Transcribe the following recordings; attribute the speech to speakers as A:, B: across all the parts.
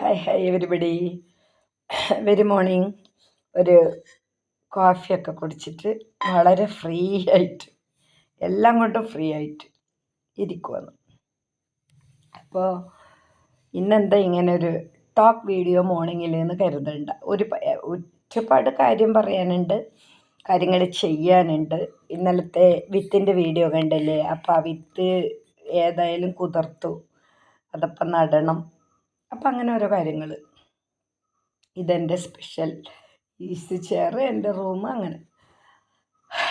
A: Hi hi everybody very morning ഒരു കോഫിയൊക്കെ കുടിച്ചിട്ട് വളരെ ഫ്രീ ആയിട്ട് എല്ലാം കൊണ്ടും ഫ്രീ ആയിട്ട് ഇരിക്കുവാണ്. അപ്പോൾ ഇന്നെന്താ ഇങ്ങനെ ഒരു ടോക്ക് വീഡിയോ മോർണിംഗിൽ എന്ന് കരുതണ്ട. ഒരു ഒരുപാട് കാര്യം പറയാനുണ്ട് കാര്യങ്ങൾ ചെയ്യാനുണ്ട്. ഇന്നലത്തെ വിത്തിന്റെ വീഡിയോ കണ്ടല്ലേ? അപ്പോൾ ആ വിത്ത് ഏതായാലും കുതിർത്തു. അതപ്പം നടണം. അപ്പം അങ്ങനെ ഓരോ കാര്യങ്ങൾ ഇതെന്റെ സ്പെഷ്യൽ ഈസി ചെയർ എന്റെ റൂം അങ്ങനെ.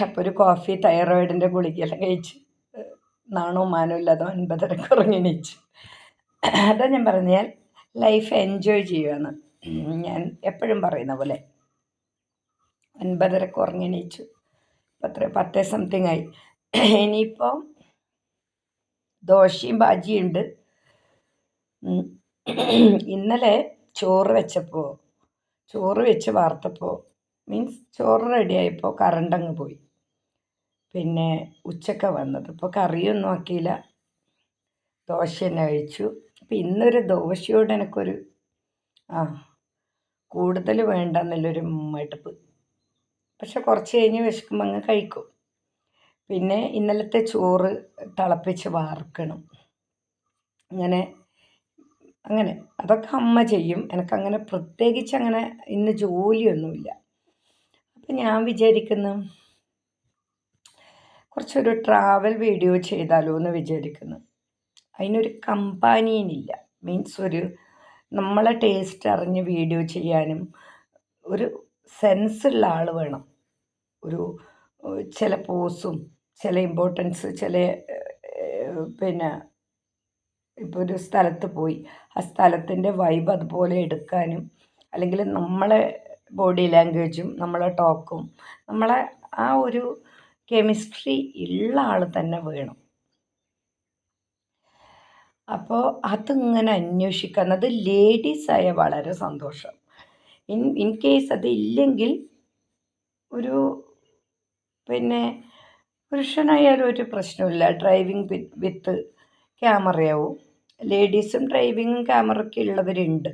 A: അപ്പോൾ ഒരു കോഫി തൈറോയിഡിന്റെ ഗുളികയെല്ലാം കഴിച്ച് നാണോ മാനവും ഇല്ലാതെ ഒൻപതരക്ക് ഉറങ്ങി എണീച്ചു. അതാ ഞാൻ പറഞ്ഞാൽ ലൈഫ് എൻജോയ് ചെയ്യുകയാണ് ഞാൻ എപ്പോഴും പറയുന്ന പോലെ. ഒൻപതരക്ക് ഉറങ്ങി എണീച്ചു. പത്ര പത്തേ സംതിങ് ആയി. ഇനിയിപ്പോൾ ദോശയും ബാജിയുണ്ട് ഇന്നലെ ചോറ് വെച്ചപ്പോൾ ചോറ് വെച്ച് വാർത്തപ്പോൾ മീൻസ് ചോറ് റെഡിയായപ്പോൾ കറണ്ട് അങ്ങ് പോയി. പിന്നെ ഉച്ചക്ക വന്നത്. ഇപ്പോൾ കറിയൊന്നും ആക്കിയില്ല. ദോശ തന്നെ കഴിച്ചു. അപ്പം ഇന്നൊരു ദോശയോട് എനിക്കൊരു ആ കൂടുതൽ വേണ്ട എന്നുള്ളൊരു മടുപ്പ്. പക്ഷെ കുറച്ച് കഴിഞ്ഞ് വിശക്കുമ്പോൾ അങ്ങ് കഴിക്കും. പിന്നെ ഇന്നലത്തെ ചോറ് തിളപ്പിച്ച് വാർക്കണം. അങ്ങനെ അങ്ങനെ അതൊക്കെ അമ്മ ചെയ്യും. എനിക്കങ്ങനെ പ്രത്യേകിച്ച് അങ്ങനെ ഇന്ന് ജോലിയൊന്നുമില്ല. അപ്പം ഞാൻ വിചാരിക്കുന്നു കുറച്ചൊരു ട്രാവൽ വീഡിയോ ചെയ്താലോ എന്ന് വിചാരിക്കുന്നു. അതിനൊരു കമ്പാനിയനില്ല മീൻസ് ഒരു നമ്മളെ ടേസ്റ്റ് അറിഞ്ഞ് വീഡിയോ ചെയ്യാനും ഒരു സെൻസ് ഉള്ള ആൾ വേണം. ഒരു ചില പോസും ചില ഇമ്പോർട്ടൻസ് ചില പിന്നെ ഇപ്പോൾ ഒരു സ്ഥലത്ത് പോയി. ആ സ്ഥലത്തിന്റെ വൈബ് അതുപോലെ എടുക്കാനും അല്ലെങ്കിൽ നമ്മളെ ബോഡി ലാംഗ്വേജും നമ്മളെ ടോക്കും നമ്മളെ ആ ഒരു കെമിസ്ട്രി ഉള്ള ആൾ തന്നെ വേണം. അപ്പോൾ അതിങ്ങനെ അന്വേഷിക്കുന്നത് ലേഡീസായ വളരെ സന്തോഷം. ഇൻ ഇൻ കേസ് അത് ഇല്ലെങ്കിൽ ഒരു പിന്നെ പുരുഷനായാലും ഒരു പ്രശ്നമില്ല ഡ്രൈവിംഗ് വിത്ത് ക്യാമറയാവും ലേഡീസും ഡ്രൈവിങ്ങും ക്യാമറയൊക്കെ ഉള്ളവരുണ്ട്.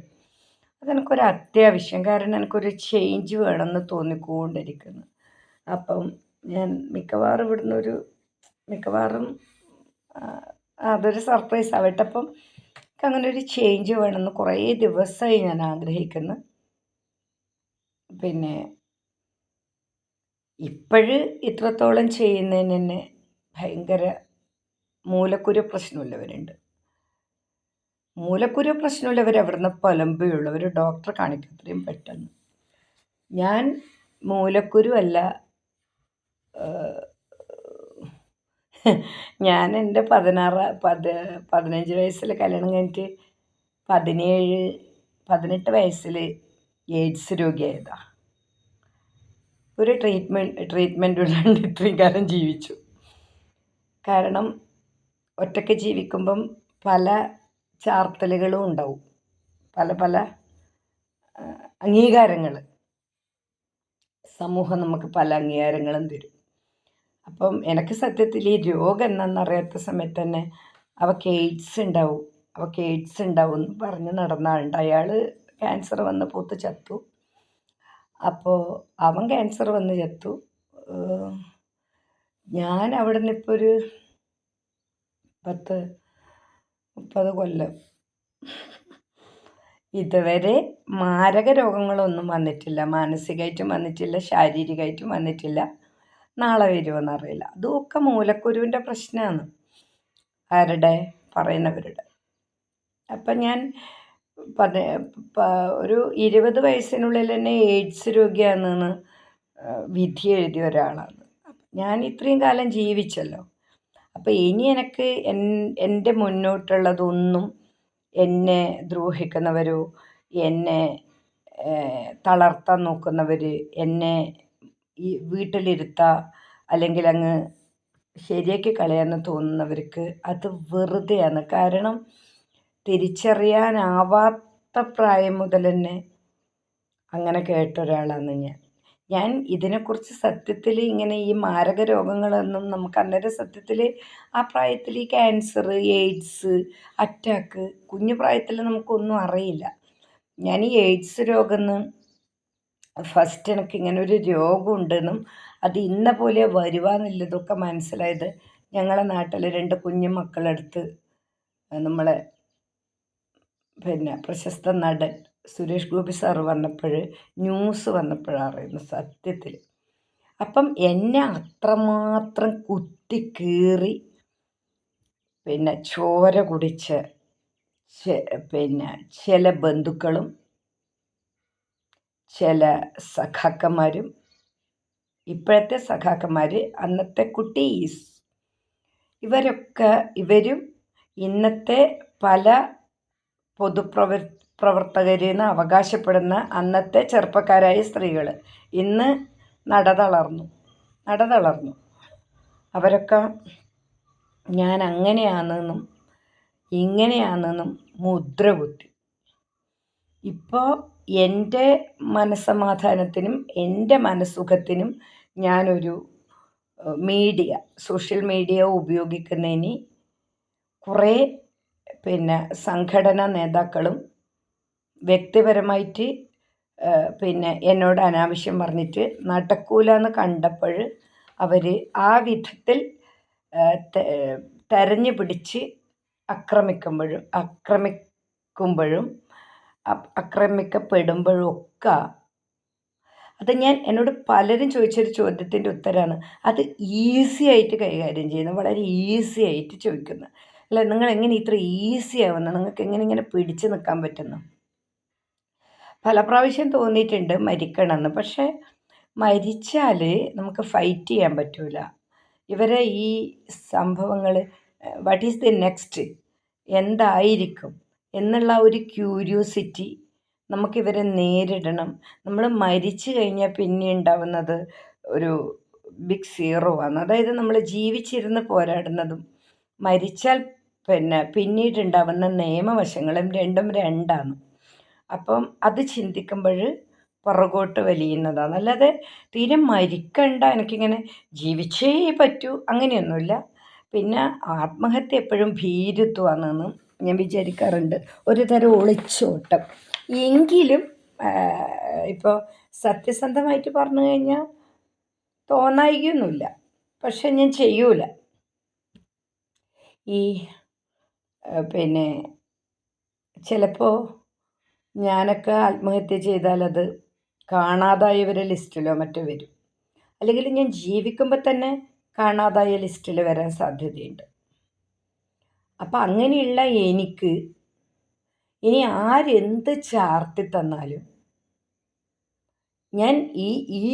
A: അതെനിക്കൊരു അത്യാവശ്യം. കാരണം എനിക്കൊരു ചേഞ്ച് വേണമെന്ന് തോന്നിക്കൊണ്ടിരിക്കുന്നു. അപ്പം ഞാൻ മിക്കവാറും ഇവിടുന്ന് ഒരു മിക്കവാറും അതൊരു സർപ്രൈസ് ആവട്ടെ. അപ്പം അങ്ങനെ ഒരു ചേഞ്ച് വേണമെന്ന് കുറേ ദിവസമായി ഞാൻ ആഗ്രഹിക്കുന്നു. പിന്നെ ഇപ്പോഴ് ഇത്രത്തോളം ചെയ്യുന്നതിന് തന്നെ ഭയങ്കര മൂലക്കുരു പ്രശ്നമുള്ളവരുണ്ട്. മൂലക്കുരു പ്രശ്നമുള്ളവർ അവിടുന്ന് പലമ്പുള്ളവർ ഡോക്ടറെ കാണിക്കും അത്രയും പെട്ടെന്ന്. ഞാൻ മൂലക്കുരു അല്ല ഞാൻ എന്റെ പതിനാറ് പത് പതിനഞ്ച് വയസ്സിൽ കല്യാണം കഴിഞ്ഞിട്ട് പതിനേഴ് പതിനെട്ട് വയസ്സിൽ എയ്ഡ്സ് രോഗിയായതാ. ഒരു ട്രീറ്റ്മെന്റ് ട്രീറ്റ്മെന്റ് ഇല്ലാണ്ട് ഇത്രയും കാലം ജീവിച്ചു. കാരണം ഒറ്റയ്ക്ക് ജീവിക്കുമ്പം പല ചാർത്തലുകളും ഉണ്ടാവും. പല പല അംഗീകാരങ്ങൾ സമൂഹം നമുക്ക് പല അംഗീകാരങ്ങളും തരും. അപ്പം എനിക്ക് സത്യത്തിൽ ഈ രോഗം എന്താണെന്നറിയാത്ത സമയത്ത് തന്നെ അവക്ക് എയ്ഡ്സ് ഉണ്ടാവും. അവക്ക് എയ്ഡ്സ് ഉണ്ടാവും എന്ന് പറഞ്ഞ് നടന്ന ആളുണ്ട് അയാൾ ക്യാൻസർ വന്ന് പൂത്ത് ചത്തു. അപ്പോൾ അവൻ ക്യാൻസർ വന്ന് ചത്തു. ഞാൻ അവിടെ നിന്ന് ഇപ്പോൾ ഒരു പത്ത് മുപ്പത് കൊല്ലം. ഇതുവരെ മാരക രോഗങ്ങളൊന്നും വന്നിട്ടില്ല. മാനസികമായിട്ടും വന്നിട്ടില്ല. ശാരീരികമായിട്ടും വന്നിട്ടില്ല. നാളെ വരുമെന്നറിയില്ല അതുമൊക്കെ മൂലക്കുരുവിന്റെ പ്രശ്നമാണ് ആരുടെ? പറയുന്നവരുടെ. അപ്പം ഞാൻ പറഞ്ഞ ഒരു ഇരുപത് വയസ്സിനുള്ളിൽ തന്നെ എയ്ഡ്സ് രോഗിയാണെന്ന് വിധി എഴുതിയ ഒരാളാണ്. ഞാൻ ഇത്രയും കാലം ജീവിച്ചല്ലോ. അപ്പോൾ ഇനി എനിക്ക് എന്റെ മുന്നോട്ടുള്ളതൊന്നും എന്നെ ദ്രോഹിക്കുന്നവരോ എന്നെ തളർത്താൻ നോക്കുന്നവർ എന്നെ ഈ വീട്ടിലിരുത്താൻ അല്ലെങ്കിൽ അങ്ങ് ശരിയാക്കി കളയാമെന്ന് തോന്നുന്നവർക്ക് അത് വെറുതെയാണ്. കാരണം തിരിച്ചറിയാനാവാത്ത പ്രായം മുതൽ തന്നെ അങ്ങനെ കേട്ട ഒരാളാണ് ഞാൻ. ഞാൻ ഇതിനെക്കുറിച്ച് സത്യത്തിൽ ഇങ്ങനെ ഈ മാരക രോഗങ്ങളൊന്നും നമുക്ക് അന്നേരം സത്യത്തിൽ ആ പ്രായത്തിൽ ഈ ക്യാൻസർ എയ്ഡ്സ് അറ്റാക്ക് കുഞ്ഞു പ്രായത്തിൽ നമുക്കൊന്നും അറിയില്ല. ഞാൻ ഈ എയ്ഡ്സ് രോഗമെന്ന് ഫസ്റ്റ് എനിക്ക് ഇങ്ങനെ ഒരു രോഗമുണ്ടെന്നും അത് ഇന്ന പോലെ വരുവാന്നുള്ളതൊക്കെ മനസ്സിലായത് ഞങ്ങളെ നാട്ടിൽ രണ്ട് കുഞ്ഞു മക്കളെടുത്ത് നമ്മളെ പിന്നെ പ്രശസ്ത നടൻ സുരേഷ് ഗോപി സാറ് വന്നപ്പോൾ ന്യൂസ് വന്നപ്പോഴാണ് അറിയുന്നത് സത്യത്തിൽ അപ്പം എന്നെ അത്രമാത്രം കുത്തി കീറി പിന്നെ ചോര കുടിച്ച് പിന്നെ ചില ബന്ധുക്കളും ചില സഖാക്കന്മാരും ഇപ്പോഴത്തെ സഖാക്കന്മാർ അന്നത്തെ കുട്ടീസ് ഇവരൊക്കെ ഇവരും ഇന്നത്തെ പല പൊതുപ്രവർ പ്രവർത്തകരെന്ന് അവകാശപ്പെടുന്ന അന്നത്തെ ചെറുപ്പക്കാരായ സ്ത്രീകൾ ഇന്ന് നടതളർന്നു. നടതളർന്നു. അവരൊക്കെ ഞാൻ അങ്ങനെയാണെന്നും ഇങ്ങനെയാണെന്നും മുദ്ര കുത്തി. ഇപ്പോൾ എന്റെ മനസ്സമാധാനത്തിനും എന്റെ മനസ്സുഖത്തിനും ഞാനൊരു മീഡിയ സോഷ്യൽ മീഡിയ ഉപയോഗിക്കുന്നതിന് കുറേ പിന്നെ സംഘടനാ നേതാക്കളും വ്യക്തിപരമായിട്ട് പിന്നെ എന്നോട് അനാവശ്യം പറഞ്ഞിട്ട് നടക്കൂലെന്ന് കണ്ടപ്പോൾ അവർ ആ വിധത്തിൽ തെരഞ്ഞു പിടിച്ച് ആക്രമിക്കുമ്പോഴും ആക്രമിക്കുമ്പോഴും ആക്രമിക്കപ്പെടുമ്പോഴും ഒക്കെ അത് ഞാൻ എന്നോട് പലരും ചോദിച്ചൊരു ചോദ്യത്തിന്റെ ഉത്തരമാണ് അത് ഈസി ആയിട്ട് കൈകാര്യം ചെയ്യുന്നത് വളരെ ഈസി ആയിട്ട് ചോദിക്കുന്നു. അല്ല നിങ്ങൾ എങ്ങനെ ഇത്ര ഈസി ആവുന്നത് നിങ്ങൾക്ക് എങ്ങനെ ഇങ്ങനെ പിടിച്ചു നിൽക്കാൻ പറ്റുന്നു? പല പ്രാവശ്യം തോന്നിയിട്ടുണ്ട് മരിക്കണമെന്ന്. പക്ഷേ മരിച്ചാൽ നമുക്ക് ഫൈറ്റ് ചെയ്യാൻ പറ്റൂല. ഇവരെ ഈ സംഭവങ്ങൾ വാട്ട് ഈസ് ദി നെക്സ്റ്റ് എന്തായിരിക്കും? എന്നുള്ള ഒരു ക്യൂരിയോസിറ്റി നമുക്കിവരെ നേരിടണം. നമ്മൾ മരിച്ചു കഴിഞ്ഞാൽ പിന്നെ ഉണ്ടാവുന്നത് ഒരു ബിഗ് സീറോ ആണ്. അതായത് നമ്മൾ ജീവിച്ചിരുന്ന് പോരാടുന്നതും മരിച്ചാൽ പിന്നെ പിന്നീടുണ്ടാവുന്ന നിയമവശങ്ങളും രണ്ടും രണ്ടാണ്. അപ്പം അത് ചിന്തിക്കുമ്പോൾ പുറകോട്ട് വലിയുന്നതാണ്. അല്ലാതെ തീരെ മരിക്കണ്ട എനിക്കിങ്ങനെ ജീവിച്ചേ പറ്റൂ അങ്ങനെയൊന്നുമില്ല. പിന്നെ ആത്മഹത്യ എപ്പോഴും ഭീരുത്വമാണെന്നും ഞാൻ വിചാരിക്കാറുണ്ട്. ഒരു തരം ഒളിച്ചോട്ടം. എങ്കിലും ഇപ്പോൾ സത്യസന്ധമായിട്ട് പറഞ്ഞു കഴിഞ്ഞാൽ തോന്നായിക്കൊന്നുമില്ല പക്ഷെ ഞാൻ ചെയ്യൂല. ഈ പിന്നെ ചിലപ്പോൾ ഞാനൊക്കെ ആത്മഹത്യ ചെയ്താൽ അത് കാണാതായവരെ ലിസ്റ്റിലോ മറ്റോ വരും. അല്ലെങ്കിൽ ഞാൻ ജീവിക്കുമ്പോൾ തന്നെ കാണാതായ ലിസ്റ്റിൽ വരാൻ സാധ്യതയുണ്ട്. അപ്പം അങ്ങനെയുള്ള എനിക്ക് ഇനി ആരെന്ത് ചാർത്തി തന്നാലും ഞാൻ ഈ ഈ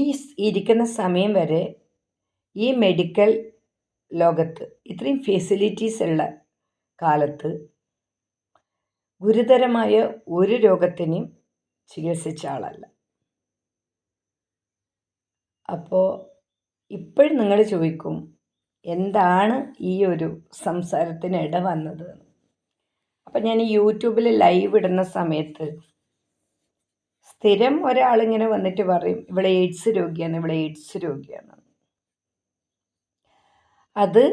A: ഇരിക്കുന്ന സമയം വരെ ഈ മെഡിക്കൽ ലോകത്ത്. ഇത്രയും ഫെസിലിറ്റീസ് ഉള്ള കാലത്ത് ഗുരുതരമായ ഒരു രോഗത്തിനെയും ചികിത്സിച്ച ആളല്ല. അപ്പോൾ ഇപ്പോഴും നിങ്ങൾ ചോദിക്കും എന്താണ് ഈ ഒരു സംസാരത്തിന് ഇട വന്നത്? അപ്പം ഞാൻ യൂട്യൂബിൽ ലൈവ് ഇടുന്ന സമയത്ത് സ്ഥിരം ഒരാളിങ്ങനെ വന്നിട്ട് പറയും ഇവിടെ എയ്ഡ്സ് രോഗിയാണ് ഇവിടെ എയ്ഡ്സ് രോഗിയാണ് അത്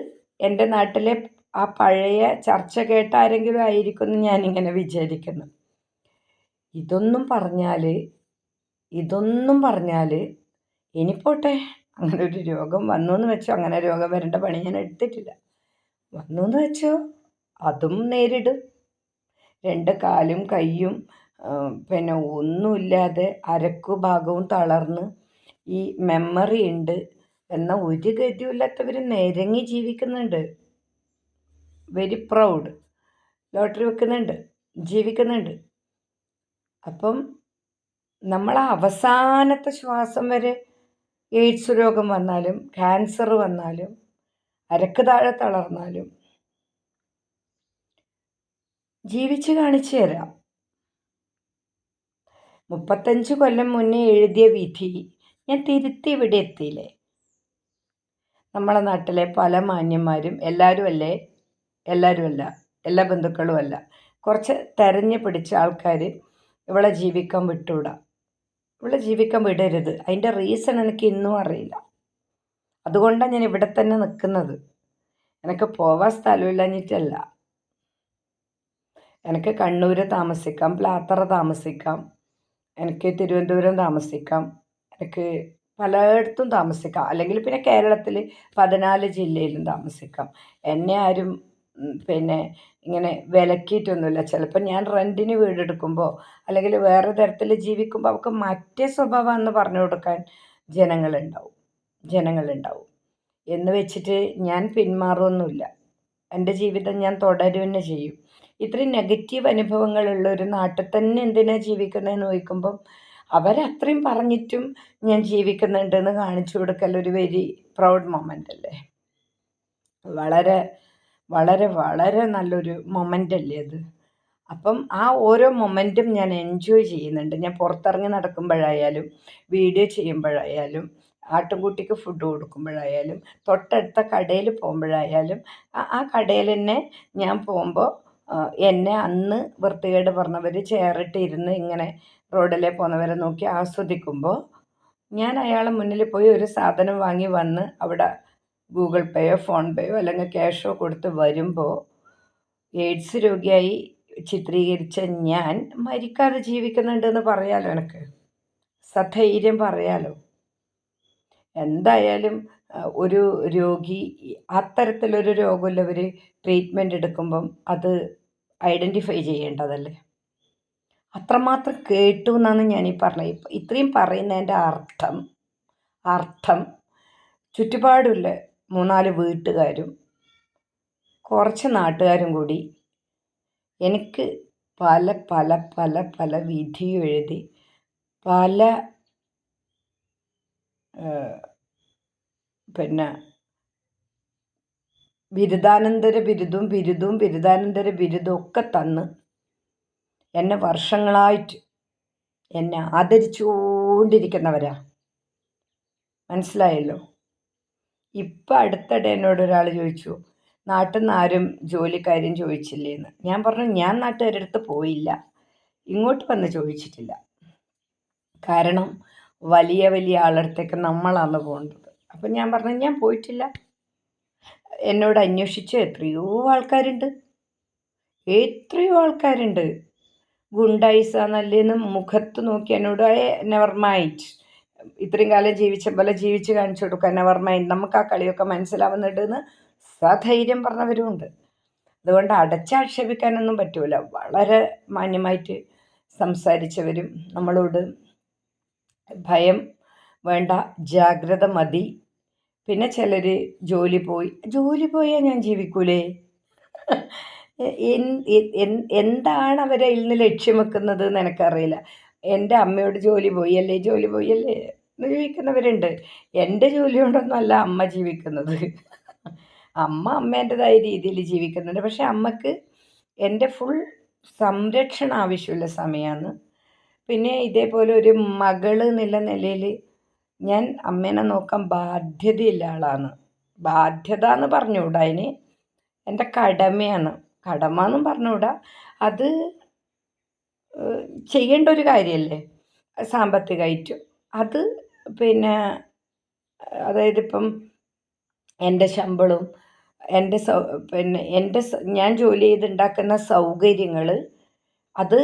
A: എന്റെ നാട്ടിലെ ആ പഴയ ചർച്ച കേട്ട ആരെങ്കിലും ആയിരിക്കും എന്ന് ഞാനിങ്ങനെ വിചാരിക്കുന്നു. ഇതൊന്നും പറഞ്ഞാൽ ഇതൊന്നും പറഞ്ഞാൽ ഇനി പോട്ടെ. അങ്ങനെ ഒരു രോഗം വന്നു എന്ന് വെച്ചോ. അങ്ങനെ രോഗം വരേണ്ട പണി ഞാൻ എടുത്തിട്ടില്ല. വന്നു എന്ന് വെച്ചോ അതും നേരിടും. രണ്ട് കാലും കൈയും പിന്നെ ഒന്നുമില്ലാതെ അരക്കു ഭാഗവും തളർന്ന് ഈ മെമ്മറി ഉണ്ട്. എന്ന ഒരു ഗതിയില്ലാത്തവർ നിരങ്ങി ജീവിക്കുന്നുണ്ട്. വെരി പ്രൗഡ് ലോട്ടറി വെക്കുന്നുണ്ട്. ജീവിക്കുന്നുണ്ട്. അപ്പം നമ്മൾ അവസാനത്തെ ശ്വാസം വരെ എയ്ഡ്സ് രോഗം വന്നാലും ക്യാൻസർ വന്നാലും അരക്ക് താഴെ തളർന്നാലും ജീവിച്ച് കാണിച്ചു തരാം. മുപ്പത്തഞ്ച് കൊല്ലം മുന്നേ എഴുതിയ വിധി ഞാൻ തിരുത്തി ഇവിടെ എത്തിയില്ലേ? നമ്മളെ നാട്ടിലെ പല മാന്യന്മാരും എല്ലാവരും അല്ലേ എല്ലാവരും അല്ല എല്ലാ ബന്ധുക്കളും അല്ല കുറച്ച് തെരഞ്ഞു പിടിച്ച ആൾക്കാർ ഇവളെ ജീവിക്കാൻ വിട്ടുവിടാം ഇവളെ ജീവിക്കാൻ വിടരുത്. അതിന്റെ റീസൺ എനിക്ക് ഇന്നും അറിയില്ല. അതുകൊണ്ടാണ് ഞാൻ ഇവിടെ തന്നെ നിൽക്കുന്നത് എനിക്ക് പോവാൻ സ്ഥലമില്ലഞ്ഞിട്ടല്ല എനിക്ക് കണ്ണൂർ താമസിക്കാം പ്ലാത്തറ താമസിക്കാം എനിക്ക് തിരുവനന്തപുരം താമസിക്കാം എനിക്ക് പലയിടത്തും താമസിക്കാം. അല്ലെങ്കിൽ പിന്നെ കേരളത്തിൽ പതിനാല് ജില്ലയിലും താമസിക്കാം. എന്നെ ആരും പിന്നെ ഇങ്ങനെ വിലക്കിയിട്ടൊന്നുമില്ല. ചിലപ്പോൾ ഞാൻ റെന്റിന് വീടെടുക്കുമ്പോൾ അല്ലെങ്കിൽ വേറെ തരത്തിൽ ജീവിക്കുമ്പോൾ അവർക്ക് മറ്റേ സ്വഭാവം എന്ന് പറഞ്ഞു കൊടുക്കാൻ ജനങ്ങളുണ്ടാവും. ജനങ്ങളുണ്ടാവും. എന്ന് വെച്ചിട്ട് ഞാൻ പിന്മാറുമൊന്നുമില്ല എന്റെ ജീവിതം ഞാൻ തന്നെ ചെയ്യും. ഇത്രയും നെഗറ്റീവ് അനുഭവങ്ങളുള്ള ഒരു നാട്ടിൽ തന്നെ എന്തിനാണ് ജീവിക്കുന്നതെന്ന് ചോദിക്കുമ്പം അവരത്രയും പറഞ്ഞിട്ടും ഞാൻ ജീവിക്കുന്നുണ്ടെന്ന് കാണിച്ചു കൊടുക്കൽ ഒരു വെരി പ്രൗഡ് മൊമെന്റ് അല്ലേ? വളരെ വളരെ വളരെ നല്ലൊരു മൊമെന്റ് അല്ലേ അത്? അപ്പം ആ ഓരോ മൊമെന്റും ഞാൻ എൻജോയ് ചെയ്യുന്നുണ്ട്. ഞാൻ പുറത്തിറങ്ങി നടക്കുമ്പോഴായാലും വീഡിയോ ചെയ്യുമ്പോഴായാലും ആട്ടുംകുട്ടിക്ക് ഫുഡ് കൊടുക്കുമ്പോഴായാലും തൊട്ടടുത്ത കടയിൽ പോകുമ്പോഴായാലും ആ കടയിൽ തന്നെ ഞാൻ പോകുമ്പോൾ എന്നെ അന്ന് വൃത്തികേട് പറഞ്ഞവർ ചേറിട്ടിരുന്ന് ഇങ്ങനെ റോഡിലെ പോകുന്നവരെ നോക്കി ആസ്വദിക്കുമ്പോൾ ഞാൻ അയാളെ മുന്നിൽ പോയി ഒരു സാധനം വാങ്ങി വന്ന് അവിടെ ഗൂഗിൾ പേയോ ഫോൺ പേയോ അല്ലെങ്കിൽ ക്യാഷോ കൊടുത്ത് വരുമ്പോൾ എയ്ഡ്സ് രോഗിയായി ചിത്രീകരിച്ച ഞാൻ മരിക്കാതെ ജീവിക്കുന്നുണ്ടെന്ന് പറയാലോ എനിക്ക്? സധൈര്യം പറയാലോ? എന്തായാലും ഒരു രോഗി അത്തരത്തിലൊരു രോഗമുള്ളവർ ട്രീറ്റ്മെന്റ് എടുക്കുമ്പം അത് ഐഡന്റിഫൈ ചെയ്യേണ്ടതല്ലേ? അത്രമാത്രം കേട്ടു എന്നാണ് ഞാനീ പറഞ്ഞത് ഇത്രയും പറയുന്നതിന്റെ അർത്ഥം അർത്ഥം ചുറ്റുപാടുള്ള മൂന്നാൽ വീട്ടുകാരും കുറച്ച് നാട്ടുകാരും കൂടി എനിക്ക് പല പല പല പല വിധിയും എഴുതി പല പിന്നെ ബിരുദാനന്തര ബിരുദവും ബിരുദവും ബിരുദാനന്തര ബിരുദവും ഒക്കെ തന്ന് എന്നെ വർഷങ്ങളായിട്ട് എന്നെ ആദരിച്ചുകൊണ്ടിരിക്കുന്നവരാ. മനസ്സിലായല്ലോ? ഇപ്പം അടുത്തിടെ എന്നോട് ഒരാൾ ചോദിച്ചു നാട്ടിൽ നിന്ന് ആരും ജോലിക്കാര്യം ചോദിച്ചില്ലേന്ന്? ഞാൻ പറഞ്ഞു ഞാൻ നാട്ടുകാരുടെ അടുത്ത് പോയില്ല. ഇങ്ങോട്ട് വന്ന് ചോദിച്ചിട്ടില്ല. കാരണം വലിയ വലിയ ആളടുത്തേക്ക് നമ്മളാണ് പോകേണ്ടത് അപ്പം ഞാൻ പറഞ്ഞു ഞാൻ പോയിട്ടില്ല. എന്നോട് അന്വേഷിച്ച് എത്രയോ ആൾക്കാരുണ്ട്. എത്രയോ ആൾക്കാരുണ്ട്. ഗുണ്ടായിസാന്നല്ലേന്ന് മുഖത്ത് നോക്കി എന്നോട് നെവർ മൈൻഡ് ഇത്രയും കാലം ജീവിച്ച പോലെ ജീവിച്ച് കാണിച്ചു കൊടുക്കുക നെവർ മൈൻഡ് നമുക്ക് ആ കളിയൊക്കെ മനസ്സിലാവുന്നുണ്ടെന്ന് സധൈര്യം പറഞ്ഞവരുമുണ്ട്. അതുകൊണ്ട് അടച്ചാക്ഷേപിക്കാനൊന്നും പറ്റൂല. വളരെ മാന്യമായിട്ട് സംസാരിച്ചവരും നമ്മളോട്. ഭയം വേണ്ട ജാഗ്രത മതി. പിന്നെ ചിലർ ജോലി പോയി. ജോലി പോയാൽ ഞാൻ ജീവിക്കൂലേ? എന്താണ് അവരെ ഇന്ന് ലക്ഷ്യം വെക്കുന്നത് എന്ന് എനിക്കറിയില്ല. എന്റെ അമ്മയോട് ജോലി പോയി അല്ലേ? ജോലി പോയി അല്ലേ? എന്ന് ജീവിക്കുന്നവരുണ്ട് എന്റെ ജോലി കൊണ്ടൊന്നുമല്ല അമ്മ ജീവിക്കുന്നത്. അമ്മ അമ്മേന്റെതായ രീതിയിൽ ജീവിക്കുന്നുണ്ട്. പക്ഷെ അമ്മയ്ക്ക് എന്റെ ഫുൾ സംരക്ഷണം ആവശ്യമുള്ള സമയമാണ്. പിന്നെ ഇതേപോലെ ഒരു മകൾ എന്നുള്ള നിലയിൽ ഞാൻ അമ്മേനെ നോക്കാൻ ബാധ്യതയുള്ള ആളാണ്. ബാധ്യത എന്ന് പറഞ്ഞുകൂടാ അതിന് എന്റെ കടമയാണ്. കടമ എന്നും പറഞ്ഞുകൂടാ. അത് ചെയ്യേണ്ട ഒരു കാര്യമല്ലേ സാമ്പത്തികമായിട്ട് അത് പിന്നെ അതായത് ഇപ്പം എന്റെ ശമ്പളവും എന്റെ സൗ പിന്നെ എന്റെ ഞാൻ ജോലി ചെയ്തുണ്ടാക്കുന്ന സൗകര്യങ്ങൾ അത്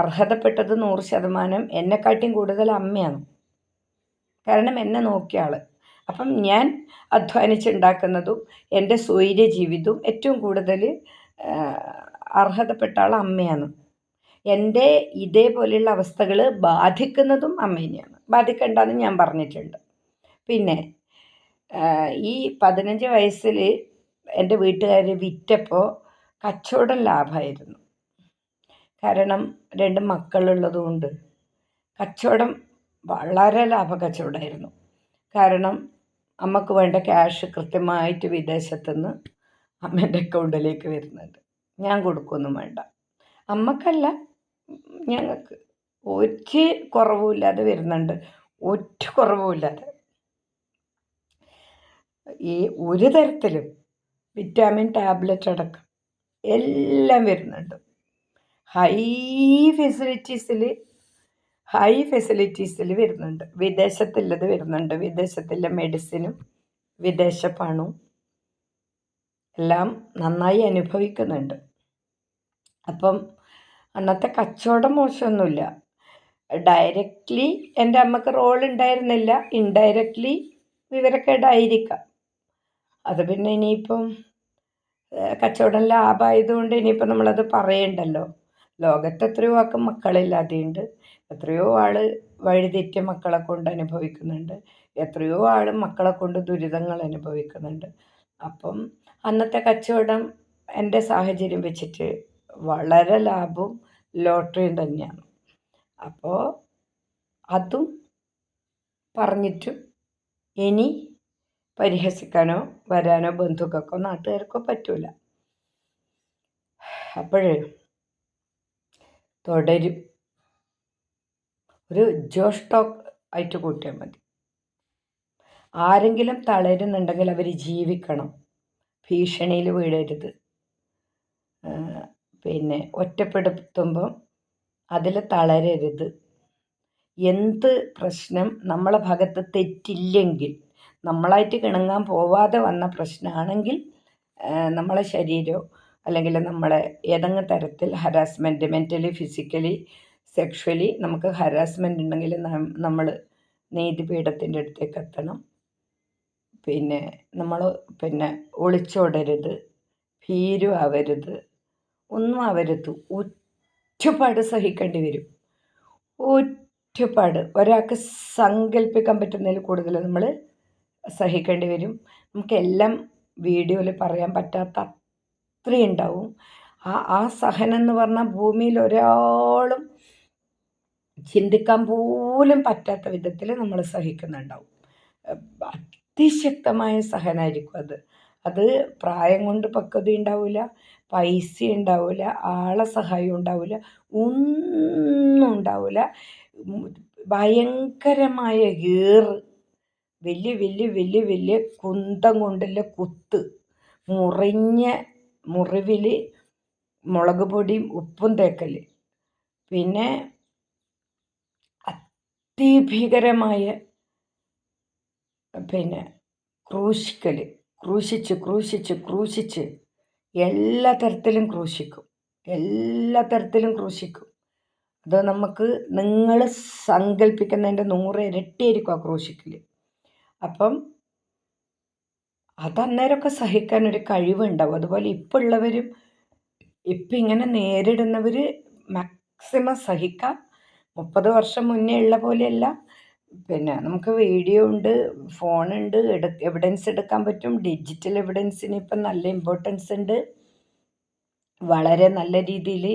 A: അർഹതപ്പെട്ടത് നൂറ് ശതമാനം എന്നെക്കാട്ടിയും കൂടുതൽ അമ്മയാണ്. കാരണം എന്നെ നോക്കിയ ആൾ അപ്പം ഞാൻ അധ്വാനിച്ചുണ്ടാക്കുന്നതും എന്റെ സ്വൈര്യ ജീവിതവും ഏറ്റവും കൂടുതൽ അർഹതപ്പെട്ട ആൾ അമ്മയാണ്. എന്റെ ഇതേപോലെയുള്ള അവസ്ഥകൾ ബാധിക്കുന്നതും അമ്മേനെയാണ്. ബാധിക്കണ്ടെന്ന് ഞാൻ പറഞ്ഞിട്ടുണ്ട്. പിന്നെ ഈ പതിനഞ്ച് വയസ്സിൽ എന്റെ വീട്ടുകാർ വിറ്റപ്പോൾ കച്ചവടം ലാഭമായിരുന്നു കാരണം രണ്ട് മക്കളുള്ളതുകൊണ്ട് കച്ചവടം വളരെ ലാഭക്കച്ചവടമായിരുന്നു കാരണം അമ്മയ്ക്ക് വേണ്ട ക്യാഷ് കൃത്യമായിട്ട് വിദേശത്തു നിന്ന് അമ്മേന്റെ അക്കൗണ്ടിലേക്ക് വരുന്നുണ്ട്. ഞാൻ കൊടുക്കൊന്നും വേണ്ട. അമ്മക്കല്ല ഞങ്ങൾക്ക് ഒരു കുറവുമില്ലാതെ വരുന്നുണ്ട്. ഒറ്റ കുറവുമില്ലാതെ. ഈ ഒരു തരത്തിലും വിറ്റാമിൻ ടാബ്ലറ്റ് അടക്കം എല്ലാം വരുന്നുണ്ട്. ഹൈ ഫെസിലിറ്റീസിൽ ഹൈ ഫെസിലിറ്റീസിൽ വരുന്നുണ്ട്. വിദേശത്തുള്ളത് വരുന്നുണ്ട്. വിദേശത്തുള്ള മെഡിസിനും വിദേശ പണവും എല്ലാം നന്നായി അനുഭവിക്കുന്നുണ്ട്. അപ്പം അന്നത്തെ കച്ചവടം മോശമൊന്നുമില്ല. ഡയറക്റ്റ്ലി എന്റെ അമ്മയ്ക്ക് റോൾ ഉണ്ടായിരുന്നില്ല. ഇൻഡയറക്റ്റ്ലി വിവരക്കേടായിരിക്കാം. അത് പിന്നെ ഇനിയിപ്പം കച്ചവടം ലാഭമായതുകൊണ്ട് ഇനിയിപ്പം നമ്മളത് പറയണ്ടല്ലോ. ലോകത്ത് എത്രയോ ആൾക്ക് മക്കളില്ലാതെയുണ്ട്. എത്രയോ ആൾ വഴിതെറ്റിയ മക്കളെ കൊണ്ട് അനുഭവിക്കുന്നുണ്ട്. എത്രയോ ആൾ മക്കളെ കൊണ്ട് ദുരിതങ്ങൾ അനുഭവിക്കുന്നുണ്ട്. അപ്പം അന്നത്തെ കച്ചവടം എന്റെ സാഹചര്യം വെച്ചിട്ട് വളരെ ലാഭവും ലോട്ടറിയും തന്നെയാണ്. അപ്പോൾ അതും പറഞ്ഞിട്ടും ഇനി പരിഹസിക്കാനോ വരാനോ ബന്ധുക്കൾക്കോ നാട്ടുകാർക്കോ പറ്റൂല. അപ്പോഴേ തുടരും. ഒരു ജോഷ് ടോക്ക് ആയിട്ട് കൂട്ടിയാൽ മതി. ആരെങ്കിലും തളരുന്നുണ്ടെങ്കിൽ അവർ ജീവിക്കണം. ഭീഷണിയിൽ വീഴരുത്. പിന്നെ ഒറ്റപ്പെടുത്തുമ്പം അതിൽ തളരരുത്. എന്ത് പ്രശ്നം? നമ്മളെ ഭാഗത്ത് തെറ്റില്ലെങ്കിൽ നമ്മളായിട്ട് കിണങ്ങാൻ പോവാതെ വന്ന പ്രശ്നമാണെങ്കിൽ നമ്മളെ ശരീരമോ അല്ലെങ്കിൽ നമ്മളെ ഏതെങ്കിലും തരത്തിൽ ഹരാസ്മെന്റ് മെന്റലി ഫിസിക്കലി സെക്ഷലി നമുക്ക് ഹരാസ്മെന്റ് ഉണ്ടെങ്കിൽ നമ്മൾ നീതിപീഠത്തിന്റെ അടുത്തേക്ക് എത്തണം. പിന്നെ നമ്മൾ പിന്നെ ഒളിച്ചോടരുത് ഭീരു ആവരുത് ഒന്നും ആവരുത് ഒറ്റപ്പാട് സഹിക്കേണ്ടി വരും. ഒറ്റപ്പാട് ഒരാൾക്ക് സങ്കല്പിക്കാൻ പറ്റുന്നതിൽ കൂടുതൽ നമ്മൾ സഹിക്കേണ്ടി വരും. നമുക്കെല്ലാം വീഡിയോയിൽ പറയാൻ പറ്റാത്ത അത്രയും ഉണ്ടാവും ആ ആ സഹനം എന്ന് പറഞ്ഞാൽ ഭൂമിയിൽ ഒരാളും ചിന്തിക്കാൻ പോലും പറ്റാത്ത വിധത്തിൽ നമ്മൾ സഹിക്കുന്നുണ്ടാവും. അതിശക്തമായ സഹനമായിരിക്കും അത്. അത് പ്രായം കൊണ്ട് പക്വത ഉണ്ടാവില്ല പൈസ ഉണ്ടാവില്ല ആളെ സഹായം ഉണ്ടാവില്ല ഒന്നും ഉണ്ടാവില്ല ഭയങ്കരമായ ഏറ് വലിയ വലിയ വലിയ വലിയ കുന്തം കൊണ്ടുള്ള കുത്ത് മുറിഞ്ഞ മുറിവിൽ മുളക് പൊടിയും ഉപ്പും തേക്കൽ പിന്നെ അതിഭീകരമായ പിന്നെ ക്രൂശിക്കൽ ക്രൂശിച്ച് ക്രൂശിച്ച് ക്രൂശിച്ച് എല്ലാ തരത്തിലും ക്രൂശിക്കും. എല്ലാ തരത്തിലും ക്രൂശിക്കും. അത് നമുക്ക് നിങ്ങൾ സങ്കല്പിക്കുന്നതിന്റെ നൂറ് ഇരട്ടിയായിരിക്കും ആ ക്രൂശിക്കൽ അപ്പം അതന്നേരമൊക്കെ സഹിക്കാനൊരു കഴിവുണ്ടാവും. അതുപോലെ ഇപ്പോൾ ഉള്ളവരും ഇപ്പം ഇങ്ങനെ നേരിടുന്നവർ മാക്സിമം സഹിക്കാം. മുപ്പത് വർഷം മുന്നേ ഉള്ള പോലെയല്ല. പിന്നെ നമുക്ക് വീഡിയോ ഉണ്ട് ഫോണുണ്ട് എടു എവിഡൻസ് എടുക്കാൻ പറ്റും. ഡിജിറ്റൽ എവിഡൻസിന് ഇപ്പം നല്ല ഇമ്പോർട്ടൻസ് ഉണ്ട്. വളരെ നല്ല രീതിയിൽ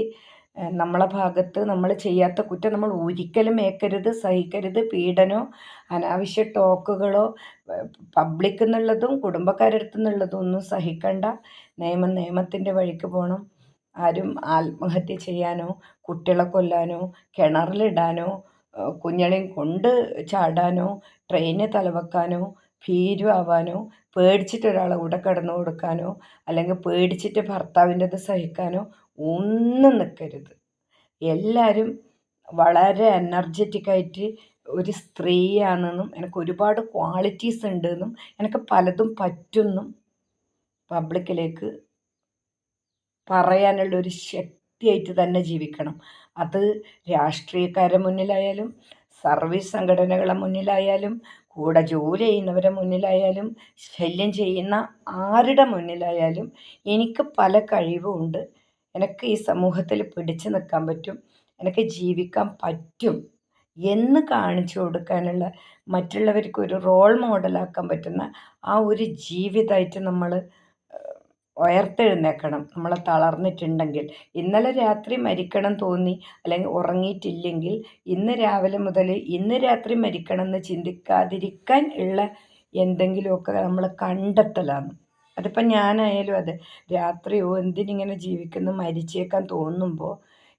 A: നമ്മളെ ഭാഗത്ത് നമ്മൾ ചെയ്യാത്ത കുറ്റം നമ്മൾ ഒരിക്കലും ഏക്കരുത് സഹിക്കരുത്. പീഡനോ അനാവശ്യ ടോക്കുകളോ പബ്ലിക് എന്നുള്ളതും കുടുംബക്കാരടുത്തു നിന്നുള്ളതും ഒന്നും സഹിക്കണ്ട. നിയമം നിയമത്തിന്റെ വഴിക്ക് പോകണം ആരും ആത്മഹത്യ ചെയ്യാനോ കുട്ടികളെ കൊല്ലാനോ കിണറിലിടാനോ കുഞ്ഞളെയും കൊണ്ട് ചാടാനോ ട്രെയിനിൽ തലവെക്കാനോ ഭീരു ആവാനോ പേടിച്ചിട്ട് ഒരാളെ കൂടെ കിടന്നു കൊടുക്കാനോ അല്ലെങ്കിൽ പേടിച്ചിട്ട് ഭർത്താവിന്റെത് സഹിക്കാനോ ഒന്നും നിൽക്കരുത് എല്ലാവരും വളരെ എനർജറ്റിക് ആയിട്ട് ഒരു സ്ത്രീയാണെന്നും എനിക്ക് ഒരുപാട് ക്വാളിറ്റീസ് ഉണ്ടെന്നും എനിക്ക് പലതും പറ്റുന്നും പബ്ലിക്കിലേക്ക് പറയാനുള്ള ഒരു ശക്തിയായിട്ട് തന്നെ ജീവിക്കണം. അത് രാഷ്ട്രീയക്കാരെ മുന്നിലായാലും സർവീസ് സംഘടനകളെ മുന്നിലായാലും കൂടെ ജോലി ചെയ്യുന്നവരെ മുന്നിലായാലും ശല്യം ചെയ്യുന്ന ആരുടെ മുന്നിലായാലും എനിക്ക് പല കഴിവുമുണ്ട് എനിക്ക് ഈ സമൂഹത്തിൽ പിടിച്ചു നിൽക്കാൻ പറ്റും. എനിക്ക് ജീവിക്കാൻ പറ്റും. എന്ന് കാണിച്ചു കൊടുക്കാനുള്ള മറ്റുള്ളവർക്ക് ഒരു റോൾ മോഡലാക്കാൻ പറ്റുന്ന ആ ഒരു ജീവിതമായിട്ട് നമ്മൾ ഉയർത്തെഴുന്നേക്കണം. നമ്മൾ തളർന്നിട്ടുണ്ടെങ്കിൽ. ഇന്നലെ രാത്രി മരിക്കണം തോന്നി അല്ലെങ്കിൽ ഉറങ്ങിയിട്ടില്ലെങ്കിൽ ഇന്ന് രാവിലെ മുതൽ ഇന്ന് രാത്രി മരിക്കണം എന്ന് ചിന്തിക്കാതിരിക്കാൻ ഉള്ള എന്തെങ്കിലുമൊക്കെ നമ്മൾ കണ്ടെത്തലാണ്. അതിപ്പം ഞാനായാലും അതെ. രാത്രിയോ എന്തിനിങ്ങനെ ജീവിക്കുന്നു മരിച്ചേക്കാൻ തോന്നുമ്പോൾ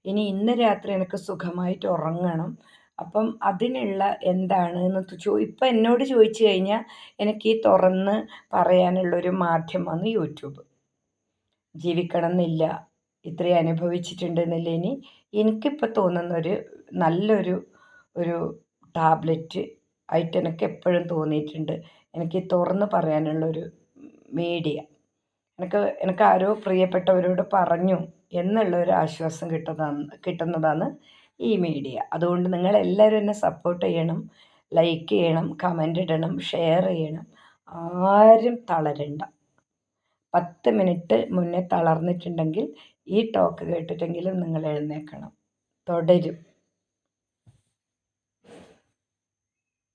A: ഇനി ഇന്ന് രാത്രി എനിക്ക് സുഖമായിട്ട് ഉറങ്ങണം. അപ്പം അതിനുള്ള എന്താണ് എന്ന് ചോ ഇപ്പം എന്നോട് ചോദിച്ചു കഴിഞ്ഞാൽ എനിക്ക് ഈ തുറന്ന് പറയാനുള്ളൊരു മാധ്യമമാണ് യൂട്യൂബ്. ജീവിക്കണം എന്നില്ല ഇത്രയും അനുഭവിച്ചിട്ടുണ്ടെന്നില്ല ഇനി എനിക്കിപ്പോൾ തോന്നുന്നൊരു നല്ലൊരു ഒരു ടാബ്ലറ്റ് ആയിട്ട് എനിക്ക് എപ്പോഴും തോന്നിയിട്ടുണ്ട്. എനിക്ക് തുറന്ന് പറയാനുള്ളൊരു മീഡിയ. എനിക്ക് എനിക്ക് ആരോ പ്രിയപ്പെട്ടവരോട് പറഞ്ഞു എന്നുള്ള ഒരു ആശ്വാസം കിട്ടുന്ന കിട്ടുന്നതാണ് ഈ മീഡിയ. അതുകൊണ്ട് നിങ്ങൾ എല്ലാവരും എന്നെ സപ്പോർട്ട് ചെയ്യണം ലൈക്ക് ചെയ്യണം കമന്റ് ഇടണം ഷെയർ ചെയ്യണം. ആരും തളരണ്ട. പത്ത് മിനിറ്റ് മുന്നേ തളർന്നിട്ടുണ്ടെങ്കിൽ ഈ ടോക്ക് കേട്ടിട്ടെങ്കിലും നിങ്ങൾ എഴുന്നേൽക്കണം. തുടരും.